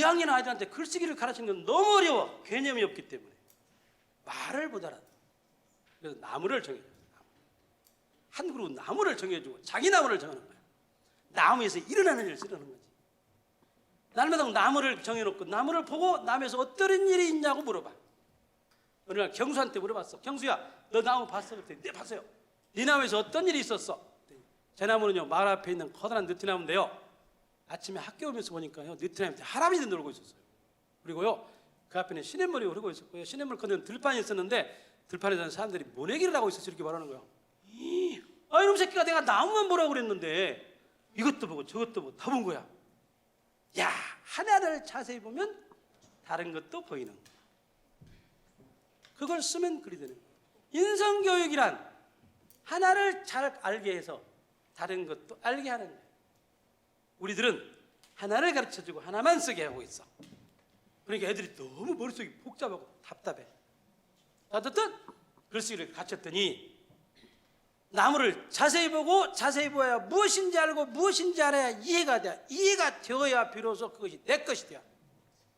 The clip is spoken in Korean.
1학년 아이들한테 글쓰기를 가르치는 건 너무 어려워. 개념이 없기 때문에. 말을 못 알아. 그래서 나무를 정해줘. 한 그룹 나무를 정해주고 자기 나무를 정하는 거야. 나무에서 일어나는 일을 쓰라는 거지. 날마다 나무를 정해놓고 나무를 보고 남에서 어떤 일이 있냐고 물어봐. 어느 날 경수한테 물어봤어. 경수야, 너 나무 봤어? 그랬더니 네 봤어요. 네 나무에서 어떤 일이 있었어? 제 나무는요 마을 앞에 있는 커다란 느티나무인데요. 아침에 학교 오면서 보니까요 느티나무 밑에 할아버지 놀고 있었어요. 그리고요 그 앞에는 시냇물이 흐르고 있었고요. 시냇물 건너는 들판이 있었는데 들판에 사는 사람들이 모내기를 하고 있었어 이렇게 말하는. 이, 아 이놈 새끼가 내가 나무만 보라고 그랬는데 이것도 보고 저것도 보고 다 본 거야. 야 하나를 자세히 보면 다른 것도 보이는. 그걸 쓰면 글이 되는 거야. 인성 교육이란 하나를 잘 알게 해서 다른 것도 알게 하는 거예요. 우리들은 하나를 가르쳐주고 하나만 쓰게 하고 있어. 그러니까 애들이 너무 머릿속이 복잡하고 답답해. 어쨌든 글쓰기를 가르쳤더니 나무를 자세히 보고 자세히 보아야 무엇인지 알고 무엇인지 알아야 이해가 돼. 이해가 되어야 비로소 그것이 내 것이 돼.